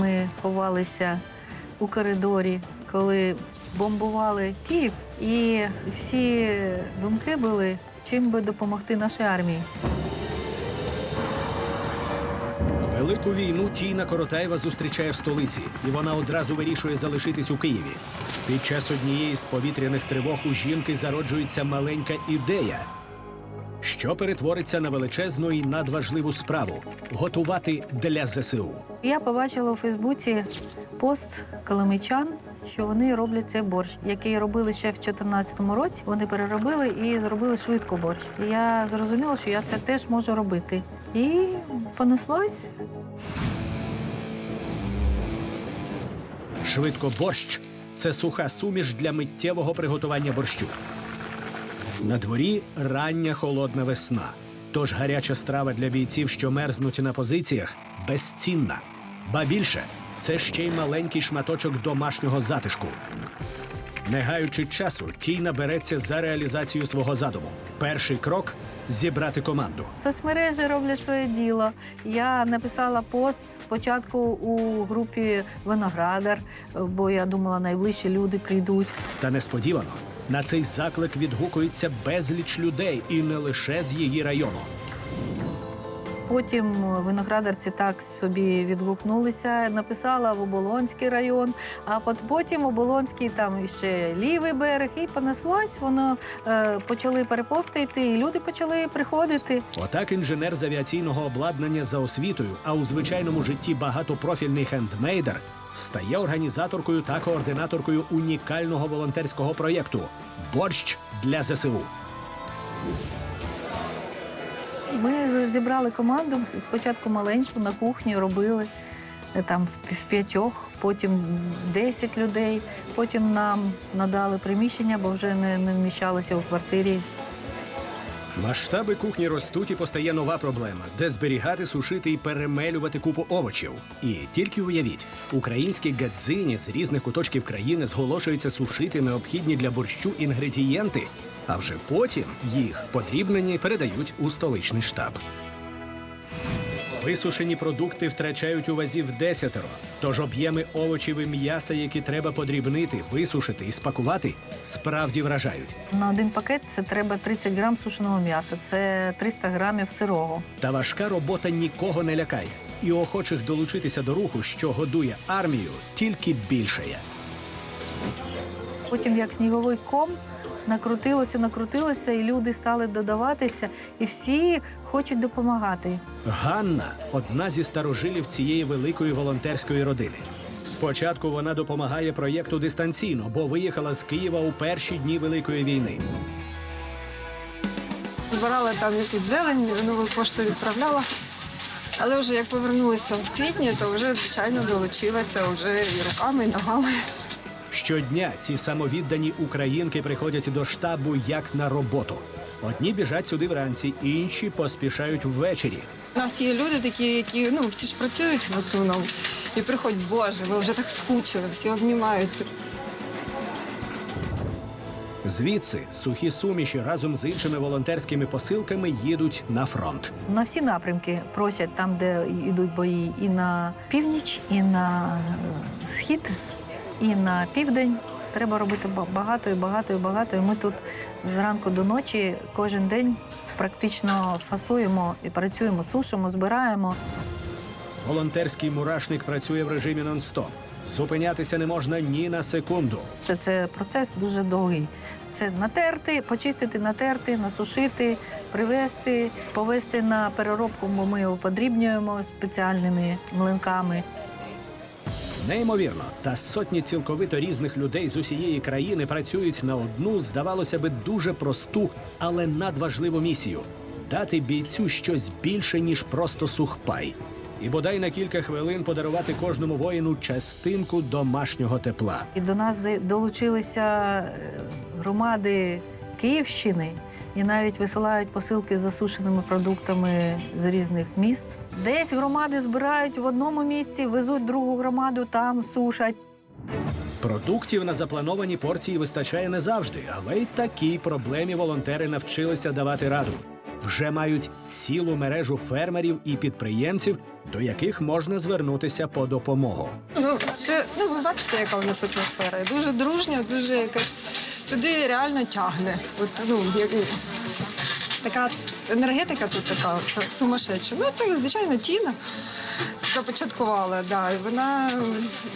Ми ховалися у коридорі, коли бомбували Київ, і всі думки були, чим би допомогти нашій армії. Велику війну Тіна Коротаєва зустрічає в столиці, і вона одразу вирішує залишитись у Києві. Під час однієї з повітряних тривог у жінки зароджується маленька ідея, що перетвориться на величезну і надважливу справу готувати для ЗСУ. Я побачила у Фейсбуці пост коломийчан, що вони роблять цей борщ, який робили ще в 2014 році. Вони переробили і зробили швидко борщ. І я зрозуміла, що я це теж можу робити. І понеслось. Швидко борщ це суха суміш для миттєвого приготування борщу. На дворі рання холодна весна. Тож гаряча страва для бійців, що мерзнуть на позиціях, безцінна. Ба більше, це ще й маленький шматочок домашнього затишку. Не гаючи часу, Тійна береться за реалізацію свого задуму. Перший крок зібрати команду. Соцмережі роблять своє діло. Я написала пост спочатку у групі Виноградар, бо я думала, найближчі люди прийдуть. Та несподівано на цей заклик відгукується безліч людей і не лише з її району. Потім виноградарці так собі відгукнулися, написала в Оболонський район, а пот- потім Оболонський там ще лівий берег, і понеслось. Воно е, почали перепостити, і люди почали приходити. Отак інженер з авіаційного обладнання за освітою, а у звичайному житті багатопрофільний хендмейдер стає організаторкою та координаторкою унікального волонтерського проєкту Борщ для ЗСУ. Ми зібрали команду спочатку маленьку на кухні робили е, там в, п'ятьох, потім 10 людей. Потім нам надали приміщення, бо вже не, не вміщалося у квартирі. Масштаби кухні ростуть і постає нова проблема, де зберігати, сушити і перемелювати купу овочів. І тільки уявіть, українські гадзині з різних куточків країни зголошуються сушити необхідні для борщу інгредієнти, а вже потім їх подрібнені передають у столичний штаб. Висушені продукти втрачають у вазі в десятеро, тож об'єми овочів і м'яса, які треба подрібнити, висушити і спакувати, справді вражають. На один пакет це треба 30 грам сушеного м'яса, це 300 грамів сирого. Та важка робота нікого не лякає, і охочих долучитися до руху, що годує армію, тільки більшає. Потім як сніговий ком накрутилося, накрутилося, і люди стали додаватися, і всі хочуть допомагати. Ганна одна зі старожилів цієї великої волонтерської родини. Спочатку вона допомагає проєкту дистанційно, бо виїхала з Києва у перші дні Великої війни. збирала там якусь зелень, нову пошту відправляла. Але вже як повернулися в квітні, то вже звичайно долучилася вже і руками, і ногами. Щодня ці самовіддані українки приходять до штабу як на роботу. Одні біжать сюди вранці, інші поспішають ввечері. У нас є люди такі, які ну всі ж працюють в основному. І приходять, Боже, ви вже так скучили, всі обнімаються. Звідси сухі суміші разом з іншими волонтерськими посилками їдуть на фронт. На всі напрямки просять там, де йдуть бої, і на північ, і на е, схід, і на південь. Треба робити багато і багато і багато. І ми тут зранку до ночі кожен день практично фасуємо і працюємо, сушимо, збираємо. Волонтерський мурашник працює в режимі нон-стоп. Зупинятися не можна ні на секунду. Це, це процес дуже довгий. Це натерти, почистити, натерти, насушити, привезти, повезти на переробку, бо ми його подрібнюємо спеціальними млинками. Неймовірно, та сотні цілковито різних людей з усієї країни працюють на одну, здавалося би, дуже просту, але надважливу місію дати бійцю щось більше, ніж просто сухпай. І бодай на кілька хвилин подарувати кожному воїну частинку домашнього тепла. І до нас долучилися е, громади Київщини і навіть висилають посилки з засушеними продуктами з різних міст. Десь громади збирають в одному місці, везуть другу громаду, там сушать. Продуктів на заплановані порції вистачає не завжди, але й такій проблемі волонтери навчилися давати раду. Вже мають цілу мережу фермерів і підприємців, до яких можна звернутися по допомогу. Ну, це, ну, ви бачите, яка у нас атмосфера. Дуже дружня, дуже якась сюди реально тягне. От, ну, як, така енергетика тут така сумасшедша. Ну, це, звичайно, Тіна започаткувала, да. вона,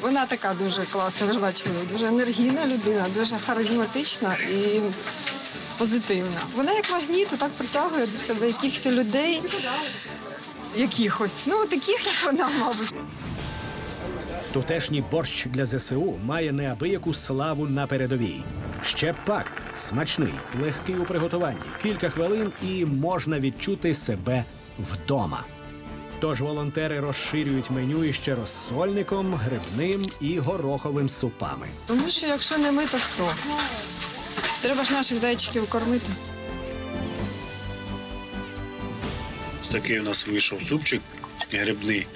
вона така дуже класна, ви ж бачили, дуже енергійна людина, дуже харизматична і позитивна. Вона як магніт так притягує до себе якихось людей, якихось, ну, таких, як вона, мабуть. Тутешній борщ для ЗСУ має неабияку славу на передовій. Ще пак смачний, легкий у приготуванні, кілька хвилин і можна відчути себе вдома. Тож волонтери розширюють меню іще розсольником, грибним і гороховим супами. Тому що якщо не ми, то хто? Треба ж наших зайчиків кормити. Ось такий у нас вийшов супчик грибний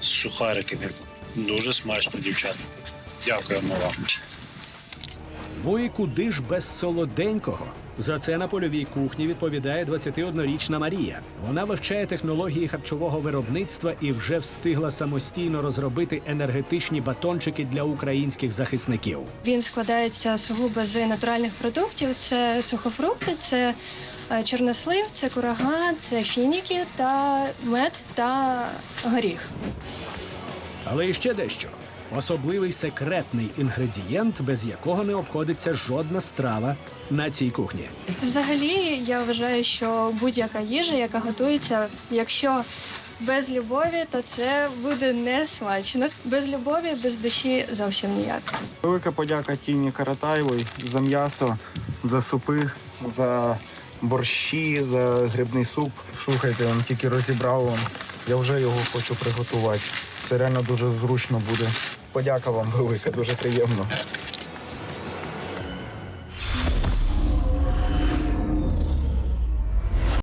з сухариками. Дуже смачно, дівчата. Дякуємо вам. Ну і куди ж без солоденького? За це на польовій кухні відповідає 21-річна Марія. Вона вивчає технології харчового виробництва і вже встигла самостійно розробити енергетичні батончики для українських захисників. Він складається сугубо з натуральних продуктів: це сухофрукти, це е, чорнослив, це курага, це фініки та мед та горіх. Але іще дещо. Особливий секретний інгредієнт, без якого не обходиться жодна страва на цій кухні. Взагалі, я вважаю, що будь-яка їжа, яка готується, якщо без любові, то це буде не смачно. Без любові, без душі зовсім ніяк. Велика подяка Тіні Каратаєвої за м'ясо, за супи, за борщі, за грибний суп. Слухайте, він тільки розібрав. Я вже його хочу приготувати. Це реально дуже зручно буде. Подяка вам велика, дуже приємно.